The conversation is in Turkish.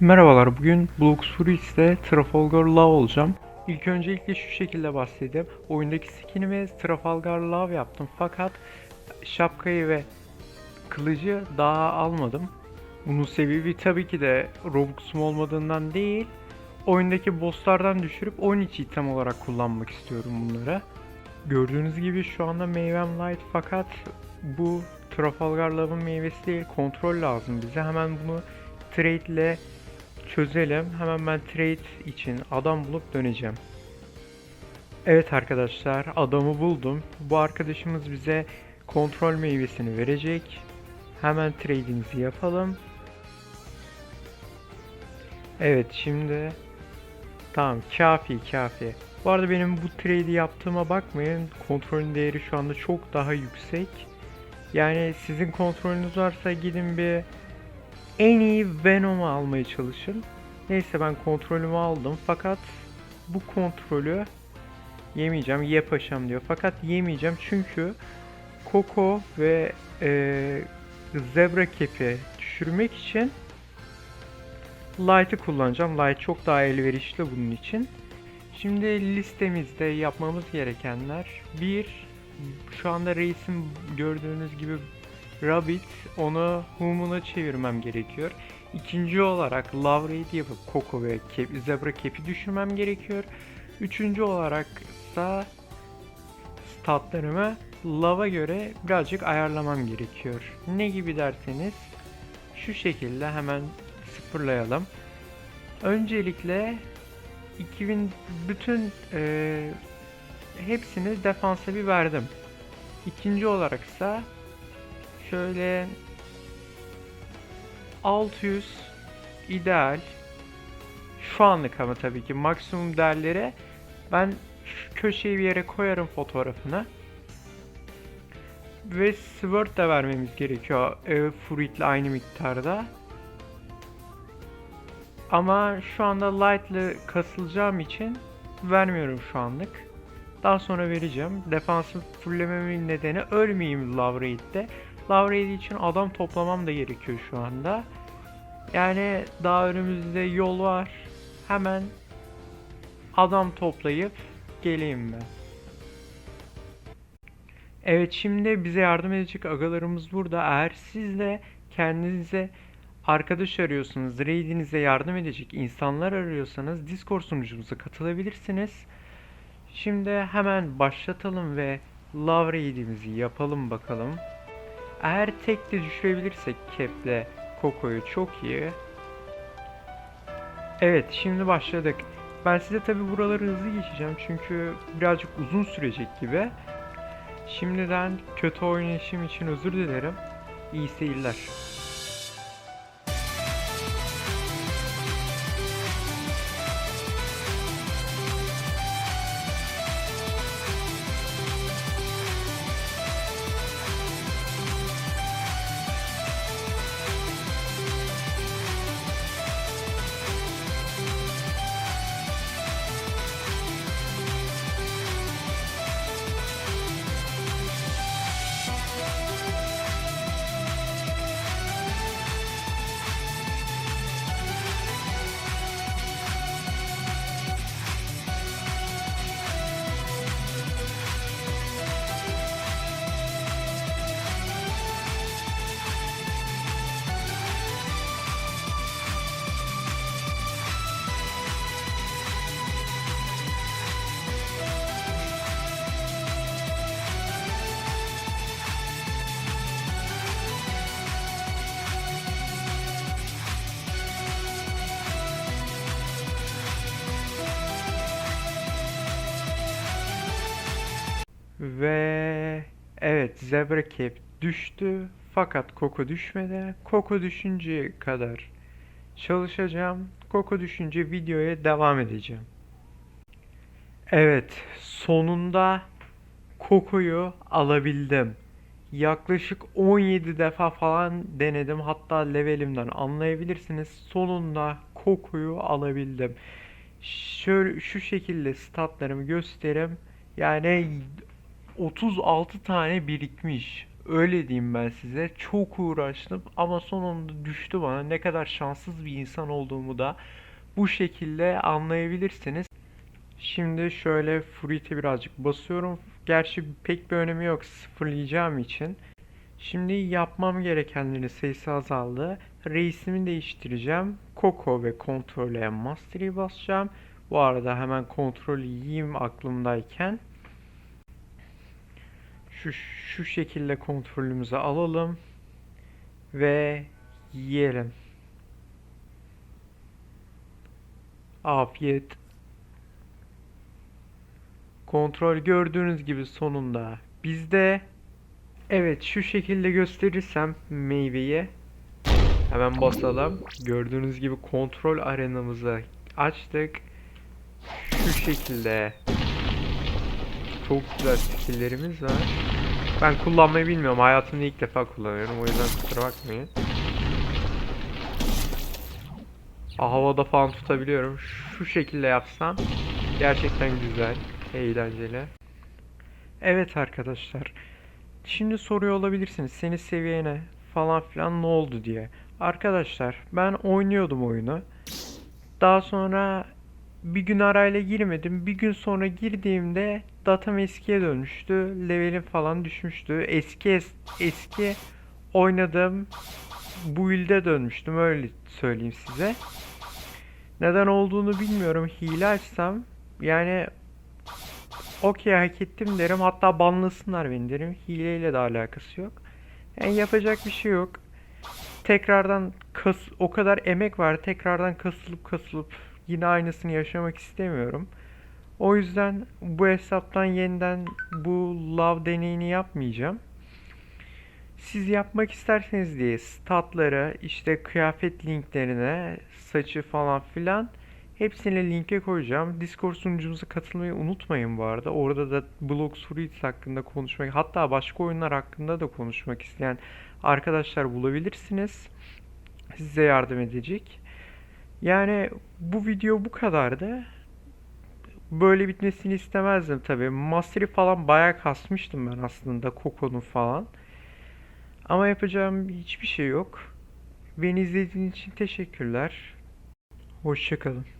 Merhabalar, bugün Blocks Fruits'te Trafalgar Law olacağım. İlk öncelikle şu şekilde bahsedeyim. Oyundaki skinimi Trafalgar Law yaptım fakat şapkayı ve kılıcı daha almadım. Bunun sebebi tabii ki de Robux'um olmadığından değil, oyundaki bosslardan düşürüp oyun içi item olarak kullanmak istiyorum bunları. Gördüğünüz gibi şu anda meyvem light fakat bu Trafalgar Law'ın meyvesi değil, kontrol lazım bize. Hemen bunu trade ile çözelim. Hemen ben trade için adam bulup döneceğim. Evet arkadaşlar adamı buldum. Bu arkadaşımız bize kontrol meyvesini verecek. Hemen trade'imizi yapalım. Evet şimdi tamam kafi kafi. Bu arada benim bu trade'i yaptığıma bakmayın. Kontrolün değeri şu anda çok daha yüksek. Yani sizin kontrolünüz varsa gidin bir en iyi Venom'u almaya çalışın. Neyse ben kontrolümü aldım fakat bu kontrolü yemeyeceğim. Ye paşam diyor. Fakat yemeyeceğim çünkü Coco ve e, Zebra Cap'i düşürmek için Light'ı kullanacağım. Light çok daha elverişli bunun için. Şimdi listemizde yapmamız gerekenler bir şu anda reisim gördüğünüz gibi Rabbit onu Human'a çevirmem gerekiyor. İkinci olarak Love Raid yapıp Coco ve Cap, Zebra Cap'i düşürmem gerekiyor. Üçüncü olarak ise statlarımı Love'a göre birazcık ayarlamam gerekiyor. Ne gibi derseniz şu şekilde hemen sıfırlayalım. Öncelikle 2000 bütün e, hepsini defansa bir verdim. İkinci olarak ise şöyle 600 ideal. Şu anlık ama tabii ki maksimum değerlere. Ben şu köşeye bir yere koyarım fotoğrafını. Ve Sword da vermemiz gerekiyor. E, Fruit'le aynı miktarda. Ama şu anda Light'lı kasılacağım için vermiyorum şu anlık. Daha sonra vereceğim. Defansı fullememin nedeni ölmeyeyim Love Raid için adam toplamam da gerekiyor şu anda. Yani daha önümüzde yol var. Hemen adam toplayıp geleyim ben. Evet şimdi bize yardım edecek agalarımız burada. Eğer siz de kendinize arkadaş arıyorsanız, raidinize yardım edecek insanlar arıyorsanız Discord sunucumuza katılabilirsiniz. Şimdi hemen başlatalım ve Love Raid'imizi yapalım bakalım. Eğer tek de düşürebilirsek Cap'le Coco'yu çok iyi. Evet şimdi başladık. Ben size tabi buraları hızlı geçeceğim çünkü birazcık uzun sürecek gibi. Şimdiden kötü oynayışım için özür dilerim. İyi seyirler. Ve evet Zebra Cap düştü fakat Coco düşmedi. Coco düşünce kadar çalışacağım. Coco düşünce videoya devam edeceğim. Evet sonunda Coco'yu alabildim. Yaklaşık 17 defa falan denedim. Hatta levelimden anlayabilirsiniz. Sonunda Coco'yu alabildim. Şöyle şu şekilde statlarımı göstereyim. Yani 36 tane birikmiş. Öyle diyeyim ben size. Çok uğraştım ama sonunda düştü bana. Ne kadar şanssız bir insan olduğumu da bu şekilde anlayabilirsiniz. Şimdi şöyle Fruit'e birazcık basıyorum. Gerçi pek bir önemi yok sıfırlayacağım için. Şimdi yapmam gerekenlerin sayısı azaldı. Reisimi değiştireceğim. Coco ve kontrole Mastery'i basacağım. Bu arada hemen kontrolü yiyeyim aklımdayken. Şu, şu şekilde kontrolümüzü alalım. Ve yiyelim. Afiyet. Kontrol gördüğünüz gibi sonunda bizde. Evet şu şekilde gösterirsem meyveyi hemen basalım. Gördüğünüz gibi kontrol arenamızı açtık. Şu şekilde çok güzel skill'lerimiz var. Ben kullanmayı bilmiyorum. Hayatımda ilk defa kullanıyorum. O yüzden kusura bakmayın. Aa, Havada falan tutabiliyorum. Şu şekilde yapsam gerçekten güzel, eğlenceli. Evet arkadaşlar. Şimdi soruyor olabilirsiniz. Senin seviyene falan filan ne oldu diye. Arkadaşlar ben oynuyordum oyunu. Daha sonra bir gün arayla girmedim. Bir gün sonra girdiğimde datam eskiye dönmüştü. Levelim falan düşmüştü. Eski es- eski oynadığım build'e dönmüştüm öyle söyleyeyim size. Neden olduğunu bilmiyorum. Hile açsam yani okey hak ettim derim. Hatta banlasınlar beni derim. Hileyle de alakası yok. Yani yapacak bir şey yok. Tekrardan kas o kadar emek var. Tekrardan kasılıp kasılıp yine aynısını yaşamak istemiyorum. O yüzden bu hesaptan yeniden bu love deneyini yapmayacağım. Siz yapmak isterseniz diye statları, işte kıyafet linklerine, saçı falan filan hepsini linke koyacağım. Discord sunucumuza katılmayı unutmayın bu arada. Orada da Blox Fruits hakkında konuşmak, hatta başka oyunlar hakkında da konuşmak isteyen arkadaşlar bulabilirsiniz. Size yardım edecek. Yani bu video bu kadardı. Böyle bitmesini istemezdim tabii. Mastery falan bayağı kasmıştım ben aslında Coco'nun falan. Ama yapacağım hiçbir şey yok. Beni izlediğiniz için teşekkürler. Hoşçakalın.